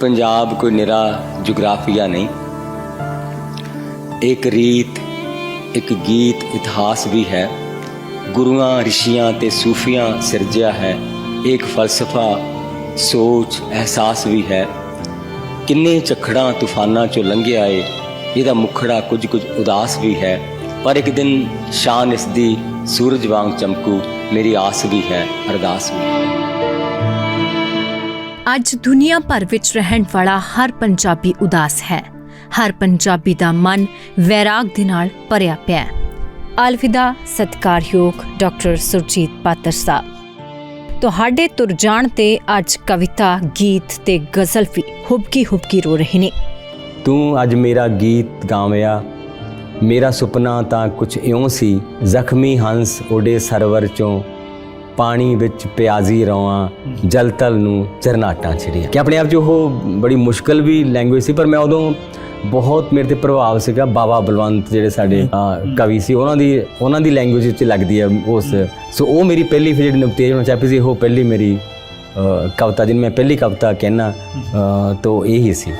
ਪੰਜਾਬ ਕੋਈ ਨਿਰਾ ਜੁਗਰਾਫੀਆ ਨਹੀਂ, ਇੱਕ ਰੀਤ, ਇੱਕ ਗੀਤ, ਇਤਿਹਾਸ ਵੀ ਹੈ। ਗੁਰੂਆਂ, ਰਿਸ਼ੀਆਂ ਤੇ ਸੂਫੀਆਂ ਸਿਰਜਿਆ ਹੈ। ਇੱਕ ਫਲਸਫਾ, ਸੋਚ, ਅਹਿਸਾਸ ਵੀ ਹੈ। ਕਿੰਨੇ ਝਖੜਾਂ ਤੂਫਾਨਾਂ ਚੋਂ ਲੰਘਿਆ ਏ, ਇਹਦਾ ਮੁਖੜਾ ਕੁਝ ਕੁਝ ਉਦਾਸ ਵੀ ਹੈ। ਪਰ ਇੱਕ ਦਿਨ ਸ਼ਾਨ ਇਸ ਦੀ ਸੂਰਜ ਵਾਂਗ ਚਮਕੂ, ਮੇਰੀ ਆਸ ਵੀ ਹੈ, ਅਰਦਾਸ ਵੀ। ਹੈ ਅੱਜ ਦੁਨੀਆ ਭਰ ਵਿੱਚ ਰਹਿਣ ਵਾਲਾ ਹਰ ਪੰਜਾਬੀ ਉਦਾਸ ਹੈ। ਹਰ ਪੰਜਾਬੀ ਦਾ ਮਨ ਵੈਰਾਗ ਦੇ ਨਾਲ ਭਰਿਆ ਪਿਆ ਹੈ। ਅਲਵਿਦਾ, ਸਤਿਕਾਰਯੋਗ ਡਾਕਟਰ ਸੁਰਜੀਤ ਪਾਤਰ ਸਾਹਿਬ। ਤੁਹਾਡੇ ਤੁਰ ਜਾਣ ਤੇ ਅੱਜ ਕਵਿਤਾ, ਗੀਤ ਤੇ ਗਜ਼ਲ ਵੀ ਹੁਬਕੀ ਹੁਬਕੀ ਰੋ ਰਹੇ ਨੇ। ਤੂੰ ਅੱਜ ਮੇਰਾ ਗੀਤ ਗਾਵਿਆ। ਮੇਰਾ ਸੁਪਨਾ ਤਾਂ ਕੁਝ ਇਉਂ ਸੀ, ਜ਼ਖਮੀ ਹੰਸ ਉਡੇ ਸਰਵਰ ਚੋਂ। ਪਾਣੀ ਵਿੱਚ ਪਿਆਜ਼ੀ ਰਵਾਂ ਜਲ ਤਲ ਨੂੰ ਚਰਨਾਟਾਂ ਛੜੀਆਂ ਕਿ ਆਪਣੇ ਆਪ 'ਚ ਉਹ ਬੜੀ ਮੁਸ਼ਕਲ ਵੀ ਲੈਂਗੁਏਜ ਸੀ ਪਰ ਮੈਂ ਉਦੋਂ ਬਹੁਤ ਮੇਰੇ ਤੇ ਪ੍ਰਭਾਵ ਸੀਗਾ। ਬਾਬਾ ਬਲਵੰਤ ਜਿਹੜੇ ਸਾਡੇ ਕਵੀ ਸੀ ਉਹਨਾਂ ਦੀ ਉਹਨਾਂ ਦੀ ਲੈਂਗੁਏਜ ਵਿੱਚ ਲੱਗਦੀ ਹੈ ਉਸ। ਸੋ ਉਹ ਮੇਰੀ ਪਹਿਲੀ ਫਿਰ ਜਿਹੜੀ ਨਵਤੇਜ ਹੋਣਾ ਚਾਹੀ ਸੀ ਉਹ ਪਹਿਲੀ ਮੇਰੀ ਕਵਿਤਾ ਜਿਹਨੂੰ ਮੈਂ ਪਹਿਲੀ ਕਵਿਤਾ ਕਹਿਣਾ ਤਾਂ ਇਹ ਹੀ ਸੀ।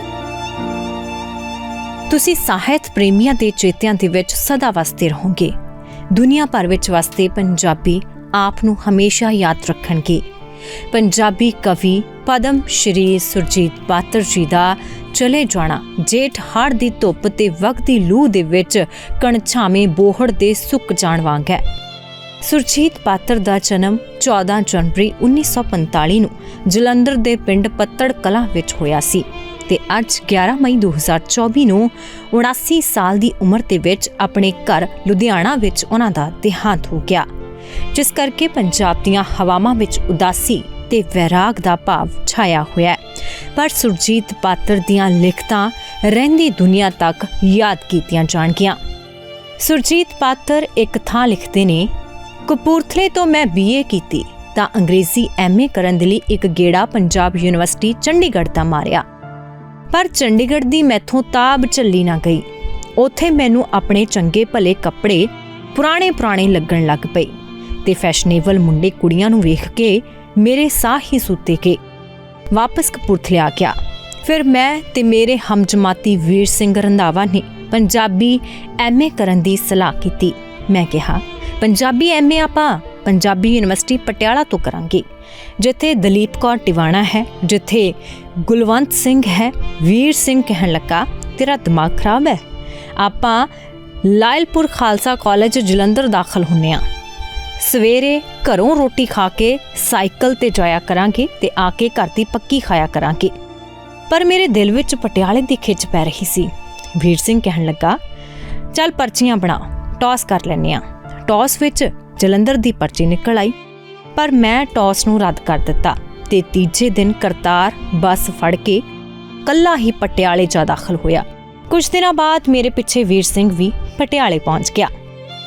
ਤੁਸੀਂ ਸਾਹਿਤ ਪ੍ਰੇਮੀਆਂ ਦੇ ਚੇਤਿਆਂ ਦੇ ਵਿੱਚ ਸਦਾ ਵਸਦੇ ਰਹੋਗੇ। ਦੁਨੀਆ ਭਰ ਵਿੱਚ ਵਸਦੇ ਪੰਜਾਬੀ ਆਪ ਨੂੰ ਹਮੇਸ਼ਾ ਯਾਦ ਰੱਖਣਗੇ। ਪੰਜਾਬੀ ਕਵੀ ਪਦਮ ਸ਼੍ਰੀ ਸੁਰਜੀਤ ਪਾਤਰ ਜੀ ਦਾ ਚਲੇ ਜਾਣਾ, ਜੇਠ ਹੜ੍ਹ ਦੀ ਧੁੱਪ ਤੇ ਵਗਦੀ ਲੂ ਦੇ ਵਿੱਚ ਕਣਛਾਵੇਂ ਬੋਹੜ ਦੇ ਸੁੱਕ ਜਾਣ ਵਾਂਗ ਹੈ। ਸੁਰਜੀਤ ਪਾਤਰ ਦਾ ਜਨਮ 14 ਜਨਵਰੀ 1945 ਨੂੰ ਜਲੰਧਰ ਦੇ ਪਿੰਡ ਪੱਤੜ ਕਲਾਂ ਵਿੱਚ ਹੋਇਆ ਸੀ ਤੇ ਅੱਜ 11 ਮਈ 2024 ਨੂੰ 79 ਸਾਲ ਦੀ ਉਮਰ ਦੇ ਵਿੱਚ ਆਪਣੇ ਘਰ ਲੁਧਿਆਣਾ ਵਿੱਚ ਉਹਨਾਂ ਦਾ ਦੇਹਾਂਤ ਹੋ ਗਿਆ। ਜਿਸ ਕਰਕੇ ਪੰਜਾਬ ਦੀਆਂ ਹਵਾਵਾਂ ਵਿੱਚ ਉਦਾਸੀ ਤੇ ਵੈਰਾਗ ਦਾ ਭਾਵ ਛਾਇਆ ਹੋਇਆ ਹੈ। ਪਰ ਸੁਰਜੀਤ ਪਾਤਰ ਦੀਆਂ ਲਿਖਤਾਂ ਰਹਿੰਦੀ ਦੁਨੀਆ ਤੱਕ ਯਾਦ ਕੀਤੀਆਂ ਜਾਣਗੀਆਂ। ਸੁਰਜੀਤ ਪਾਤਰ ਇੱਕ ਥਾਂ ਲਿਖਦੇ ਨੇ, ਕਪੂਰਥਲੇ ਤੋਂ ਮੈਂ ਬੀਏ ਕੀਤੀ ਤਾਂ ਅੰਗਰੇਜ਼ੀ ਐਮਏ ਕਰਨ ਦੇ ਲਈ ਇੱਕ ਗੇੜਾ ਪੰਜਾਬ ਯੂਨੀਵਰਸਿਟੀ ਚੰਡੀਗੜ੍ਹ ਦਾ ਮਾਰਿਆ। ਪਰ ਚੰਡੀਗੜ੍ਹ ਦੀ ਮੈਥੋਂ ਤਾਬ ਚੱਲੀ ਨਾ ਗਈ। ਉੱਥੇ ਮੈਨੂੰ ਆਪਣੇ ਚੰਗੇ ਭਲੇ ਕੱਪੜੇ ਪੁਰਾਣੇ ਪੁਰਾਣੇ ਲੱਗਣ ਲੱਗ ਪਏ। ਤੇ ਫੈਸ਼ਨੇਬਲ ਮੁੰਡੇ ਕੁੜੀਆਂ ਨੂੰ ਵੇਖ ਕੇ ਮੇਰੇ ਸਾਹ ਹੀ ਸੁੱਤੇ ਕੇ ਵਾਪਸ ਕਪੂਰਥਲੇ ਆ ਗਿਆ। ਫਿਰ ਮੈਂ ਤੇ ਮੇਰੇ ਹਮਜਮਾਤੀ ਵੀਰ ਸਿੰਘ ਰੰਧਾਵਾ ਨੇ ਪੰਜਾਬੀ ਐਮਏ ਕਰਨ ਦੀ ਸਲਾਹ ਕੀਤੀ। ਮੈਂ ਕਿਹਾ, ਪੰਜਾਬੀ ਐਮਏ ਆਪਾਂ ਪੰਜਾਬੀ ਯੂਨੀਵਰਸਿਟੀ ਪਟਿਆਲਾ ਤੋਂ ਕਰਾਂਗੇ। ਜਿੱਥੇ ਦਲੀਪ ਕੌਰ ਟਿਵਾਣਾ ਹੈ, ਜਿੱਥੇ ਗੁਲਵੰਤ ਸਿੰਘ ਹੈ, ਵੀਰ ਸਿੰਘ ਕਹਿਣ ਲੱਗਾ, ਤੇਰਾ ਦਿਮਾਗ ਖਰਾਬ ਹੈ? ਆਪਾਂ ਲਾਇਲਪੁਰ ਖਾਲਸਾ ਕਾਲਜ ਜਲੰਧਰ ਦਾਖਲ ਹੁੰਨੇ ਆ। ਸਵੇਰੇ ਘਰੋਂ ਰੋਟੀ ਖਾ ਕੇ ਸਾਈਕਲ ਤੇ ਜਾਇਆ ਕਰਾਂਗੇ ਤੇ ਆ ਕੇ ਘਰ ਦੀ ਪੱਕੀ ਖਾਇਆ ਕਰਾਂਗੇ। ਪਰ ਮੇਰੇ ਦਿਲ ਵਿੱਚ ਪਟਿਆਲੇ ਦੀ ਖਿੱਚ ਪੈ ਰਹੀ ਸੀ। ਵੀਰ ਸਿੰਘ ਕਹਿਣ ਲੱਗਾ, ਚੱਲ ਪਰਚੀਆਂ ਬਣਾ, ਟੌਸ ਕਰ ਲੈਨੇ ਆ ਟੌਸ ਵਿੱਚ ਜਲੰਧਰ ਦੀ ਪਰਚੀ ਨਿਕਲ ਆਈ, ਪਰ ਮੈਂ ਟੌਸ ਨੂੰ ਰੱਦ ਕਰ ਦਿੱਤਾ ਤੇ ਤੀਜੇ ਦਿਨ ਕਰਤਾਰ ਬੱਸ ਫੜ ਕੇ ਕੱਲਾ ਹੀ ਪਟਿਆਲੇ ਜਾ ਦਾਖਲ ਹੋਇਆ। ਕੁਝ ਦਿਨਾਂ ਬਾਅਦ ਮੇਰੇ ਪਿੱਛੇ ਵੀਰ ਸਿੰਘ ਵੀ ਪਟਿਆਲੇ ਪਹੁੰਚ ਗਿਆ।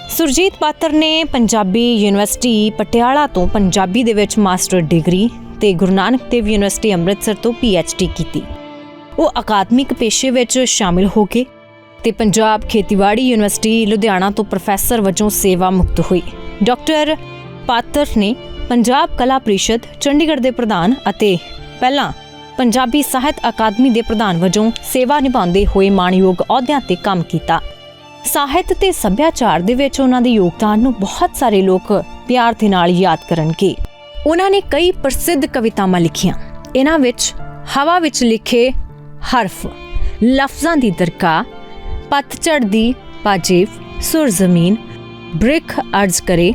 ਸੁਰਜੀਤ ਪਾਤਰ ਨੇ ਪੰਜਾਬੀ ਯੂਨੀਵਰਸਿਟੀ ਪਟਿਆਲਾ ਤੋਂ ਪੰਜਾਬੀ ਦੇ ਵਿੱਚ ਮਾਸਟਰ ਡਿਗਰੀ ਤੇ ਗੁਰੂ ਨਾਨਕ ਦੇਵ ਯੂਨੀਵਰਸਿਟੀ ਅੰਮ੍ਰਿਤਸਰ ਤੋਂ ਡੀ ਕੀਤੀ। ਉਹ ਅਕਾਦਮਿਕ ਪੇਸ਼ੇ ਵਿੱਚ ਸ਼ਾਮਿਲ ਹੋ ਕੇ ਤੇ ਪੰਜਾਬ ਖੇਤੀਬਾੜੀ ਯੂਨੀਵਰਸਿਟੀ ਲੁਧਿਆਣਾ ਤੋਂ ਪ੍ਰੋਫੈਸਰ ਵਜੋਂ ਸੇਵਾ ਮੁਕਤ ਹੋਈ। ਡਾਕਟਰ ਪਾਤਰ ਨੇ ਪੰਜਾਬ ਕਲਾ ਪ੍ਰੀਸ਼ਦ, ਚੰਡੀਗੜ੍ਹ ਦੇ ਪ੍ਰਧਾਨ ਅਤੇ ਪਹਿਲਾਂ ਪੰਜਾਬੀ ਸਾਹਿਤ ਅਕਾਦਮੀ ਦੇ ਪ੍ਰਧਾਨ ਵਜੋਂ ਸੇਵਾ ਨਿਭਾਉਂਦੇ ਹੋਏ ਮਾਣਯੋਗ ਅਹੁਦਿਆਂ ਤੇ ਕੰਮ ਕੀਤਾ। ਸਾਹਿਤ ਤੇ ਸੱਭਿਆਚਾਰ ਦੇ ਵਿੱਚ ਉਹਨਾਂ ਦੇ ਯੋਗਦਾਨ ਨੂੰ ਬਹੁਤ ਸਾਰੇ ਲੋਕ ਪਿਆਰ ਦੇ ਨਾਲ ਯਾਦ ਕਰਨਗੇ। ਉਹਨਾਂ ਨੇ ਕਈ ਪ੍ਰਸਿੱਧ ਕਵਿਤਾਵਾਂ ਲਿਖੀਆਂ। ਇਹਨਾਂ ਵਿੱਚ ਹਵਾ ਵਿੱਚ ਲਿਖੇ ਹਰਫ, ਲਫ਼ਜ਼ਾਂ ਦੀ ਦਰਗਾਹ ਪਤਝੜ ਦੀ ਪਾਜੇਵ ਸੁਰ ਜ਼ਮੀਨ ਬ੍ਰਿਖ ਅਰਜ਼ ਕਰੇ,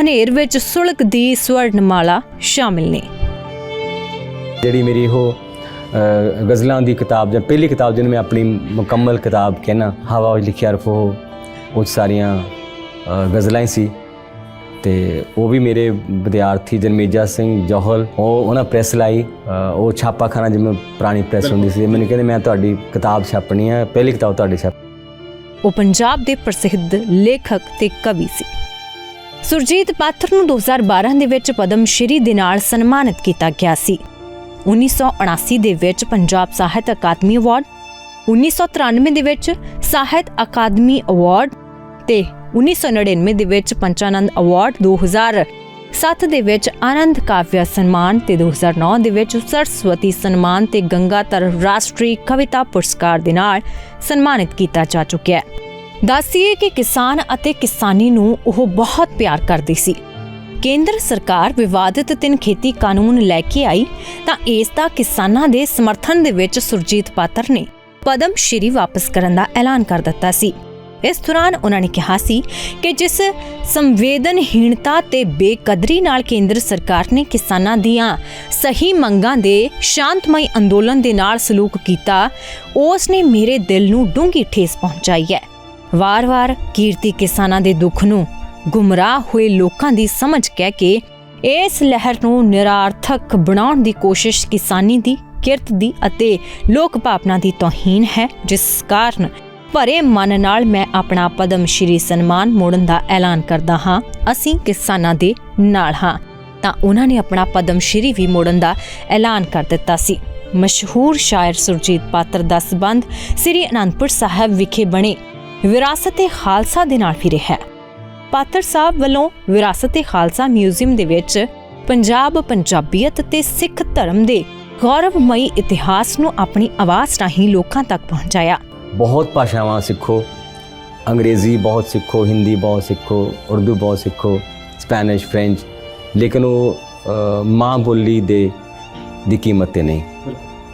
ਹਨੇਰ ਵਿੱਚ ਸੁਲਕ ਦੀ ਸਵਰਨਮਾਲਾ ਸ਼ਾਮਿਲ ਨੇ। ਜਿਹੜੀ ਮੇਰੀ ਉਹ ਗਜ਼ਲਾਂ ਦੀ ਕਿਤਾਬ ਜਾਂ ਪਹਿਲੀ ਕਿਤਾਬ ਜਿਹਨੂੰ ਮੈਂ ਆਪਣੀ ਮੁਕੰਮਲ ਕਿਤਾਬ ਕਹਿਣਾ ਹਵਾ ਵਿੱਚ ਲਿਖਿਆ ਰਫੋ, ਉਹ ਸਾਰੀਆਂ ਗਜ਼ਲਾਂ ਹੀ ਸੀ। ਤੇ ਉਹ ਵੀ ਮੇਰੇ ਵਿਦਿਆਰਥੀ ਜਨਮੇਜਾ ਸਿੰਘ ਜੋਹਲ, ਉਹ, ਉਹਨਾਂ ਪ੍ਰੈਸ ਲਾਈ ਉਹ ਛਾਪਾਖਾਨਾ ਜਿਵੇਂ ਪੁਰਾਣੀ ਪ੍ਰੈਸ ਹੁੰਦੀ ਸੀ। ਮੈਨੂੰ ਕਹਿੰਦੇ, ਮੈਂ ਤੁਹਾਡੀ ਕਿਤਾਬ ਛਾਪਣੀ ਹੈ ਪਹਿਲੀ ਕਿਤਾਬ ਤੁਹਾਡੀ ਛਾਪ ਉਹ ਪੰਜਾਬ ਦੇ ਪ੍ਰਸਿੱਧ ਲੇਖਕ ਤੇ ਕਵੀ ਸੀ। ਸੁਰਜੀਤ ਪਾਥਰ ਨੂੰ 2012 ਦੇ ਵਿੱਚ ਪਦਮ ਸ਼੍ਰੀ ਦੇ ਨਾਲ ਸਨਮਾਨਿਤ ਕੀਤਾ ਗਿਆ ਸੀ। 1979 ਦੇ ਵਿੱਚ ਪੰਜਾਬ ਸਾਹਿਤ ਅਕਾਦਮੀ ਅਵਾਰਡ 1993 ਦੇ ਵਿੱਚ ਸਾਹਿਤ ਅਕਾਦਮੀ ਅਵਾਰਡ ਤੇ 1999 ਦੇ ਵਿੱਚ ਪੰਚਾਨੰਦ ਅਵਾਰਡ ਸੱਤ ਦੇ ਵਿੱਚ ਆਨੰਦ ਕਾਵਿਆ ਸਨਮਾਨ ਤੇ 2009 ਦੇ ਵਿੱਚ ਸਰਸਵਤੀ ਸਨਮਾਨ ਤੇ ਗੰਗਾਧਰ ਰਾਸ਼ਟਰੀ ਕਵਿਤਾ ਪੁਰਸਕਾਰ ਦੇ ਨਾਲ ਸਨਮਾਨਿਤ ਕੀਤਾ ਜਾ ਚੁੱਕਿਆ ਹੈ। ਦੱਸੀਏ ਕਿ ਕਿਸਾਨ ਅਤੇ ਕਿਸਾਨੀ ਨੂੰ ਉਹ ਬਹੁਤ ਪਿਆਰ ਕਰਦੀ ਸੀ। ਕੇਂਦਰ ਸਰਕਾਰ ਵਿਵਾਦਿਤ ਤਿੰਨ ਖੇਤੀ ਕਾਨੂੰਨ ਲੈ ਕੇ ਆਈ, ਤਾਂ ਇਸ ਦਾ ਕਿਸਾਨਾਂ ਦੇ ਸਮਰਥਨ ਦੇ ਵਿੱਚ ਸੁਰਜੀਤ ਪਾਤਰ ਨੇ ਪਦਮ ਸ਼੍ਰੀ ਵਾਪਸ ਕਰਨ ਦਾ ਐਲਾਨ ਕਰ ਦਿੱਤਾ ਸੀ। ਇਸ ਦੌਰਾਨ ਉਹਨਾਂ ਨੇ ਕਿਹਾ ਸੀ ਕਿ ਜਿਸ ਸੰਵੇਦਨਹੀਣਤਾ ਤੇ ਬੇਕਦਰੀ ਨਾਲ ਕੇਂਦਰ ਸਰਕਾਰ ਨੇ ਕਿਸਾਨਾਂ ਦੀਆਂ ਸਹੀ ਮੰਗਾਂ ਦੇ ਸ਼ਾਂਤਮਈ ਅੰਦੋਲਨ ਦੇ ਨਾਲ ਸਲੂਕ ਕੀਤਾ, ਉਸ ਨੇ ਮੇਰੇ ਦਿਲ ਨੂੰ ਡੂੰਘੀ ਠੇਸ ਪਹੁੰਚਾਈ ਹੈ। ਵਾਰ-ਵਾਰ ਕੀਰਤੀ ਕਿਸਾਨਾਂ ਦੇ ਦੁੱਖ ਨੂੰ ਗੁੰਮਰਾਹ ਹੋਏ ਲੋਕਾਂ ਦੀ ਸਮਝ ਕਹਿ ਕੇ ਇਸ ਲਹਿਰ ਨੂੰ ਨਿਰਾਰਥਕ ਬਣਾਉਣ ਦੀ ਕੋਸ਼ਿਸ਼ ਕਿਸਾਨੀ ਦੀ, ਕਿਰਤ ਦੀ ਅਤੇ ਲੋਕ ਭਾਵਨਾ ਦੀ ਤੋਹੀਨ ਹੈ, ਜਿਸ ਕਾਰਨ ਭਰੇ ਮਨ ਨਾਲ ਮੈਂ ਆਪਣਾ ਪਦਮ ਸ਼੍ਰੀ ਸਨਮਾਨ ਮੋੜਨ ਦਾ ਐਲਾਨ ਕਰਦਾ ਹਾਂ। ਅਸੀਂ ਕਿਸਾਨਾਂ ਦੇ ਨਾਲ ਹਾਂ। ਤਾਂ ਉਹਨਾਂ ਨੇ ਆਪਣਾ ਪਦਮ ਸ਼੍ਰੀ ਵੀ ਮੋੜਨ ਦਾ ਐਲਾਨ ਕਰ ਦਿੱਤਾ ਸੀ। ਮਸ਼ਹੂਰ ਸ਼ਾਇਰ ਸੁਰਜੀਤ ਪਾਤਰ ਦਾ ਸਬੰਧ ਸ੍ਰੀ ਅਨੰਦਪੁਰ ਸਾਹਿਬ ਵਿਖੇ ਬਣੇ ਵਿਰਾਸਤ-ਏ ਖਾਲਸਾ ਦੇ ਨਾਲ ਵੀ ਰਿਹਾ। ਪਾਤਰ ਸਾਹਿਬ ਵੱਲੋਂ ਵਿਰਾਸਤ-ਏ ਖਾਲਸਾ ਮਿਊਜ਼ੀਅਮ ਦੇ ਵਿੱਚ ਪੰਜਾਬ ਪੰਜਾਬੀਅਤ ਤੇ ਸਿੱਖ ਧਰਮ ਦੇ ਗੌਰਵਮਈ ਇਤਿਹਾਸ ਨੂੰ ਆਪਣੀ ਆਵਾਜ਼ ਰਾਹੀਂ ਲੋਕਾਂ ਤੱਕ ਪਹੁੰਚਾਇਆ। ਬਹੁਤ ਭਾਸ਼ਾਵਾਂ ਸਿੱਖੋ। ਅੰਗਰੇਜ਼ੀ ਬਹੁਤ ਸਿੱਖੋ ਹਿੰਦੀ ਬਹੁਤ ਸਿੱਖੋ ਉਰਦੂ ਬਹੁਤ ਸਿੱਖੋ ਸਪੈਨਿਸ਼ ਫ੍ਰੈਂਚ ਲੇਕਿਨ ਉਹ ਮਾਂ ਬੋਲੀ ਦੇ ਦੀ ਕੀਮਤ ਤੇ ਨਹੀਂ।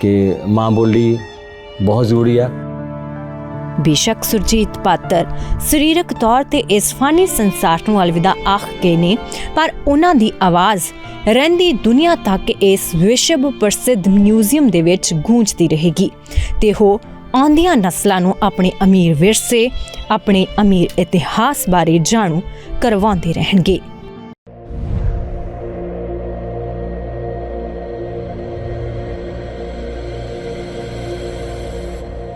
ਕਿ ਮਾਂ ਬੋਲੀ ਬਹੁਤ ਜ਼ਰੂਰੀ ਆ। ਬੇਸ਼ੱਕ ਸੁਰਜੀਤ ਪਾਤਰ ਸਰੀਰਕ ਤੌਰ ਤੇ ਇਸ ਫਾਨੀ ਸੰਸਾਰ ਨੂੰ ਅਲਵਿਦਾ ਆਖ ਗਏ ਨੇ, ਪਰ ਉਹਨਾਂ ਦੀ ਆਵਾਜ਼ ਰਹਿੰਦੀ ਦੁਨੀਆ ਤੱਕ ਇਸ ਵਿਸ਼ਵ ਪ੍ਰਸਿੱਧ ਮਿਊਜ਼ੀਅਮ ਦੇ ਵਿੱਚ ਗੂੰਜਦੀ ਰਹੇਗੀ ਤੇ ਉਹ ਆਉਂਦੀਆਂ ਨਸਲਾਂ ਨੂੰ ਆਪਣੇ ਅਮੀਰ ਵਿਰਸੇ, ਆਪਣੇ ਅਮੀਰ ਇਤਿਹਾਸ ਬਾਰੇ ਜਾਣੂ ਕਰਵਾਉਂਦੇ ਰਹਿਣਗੇ।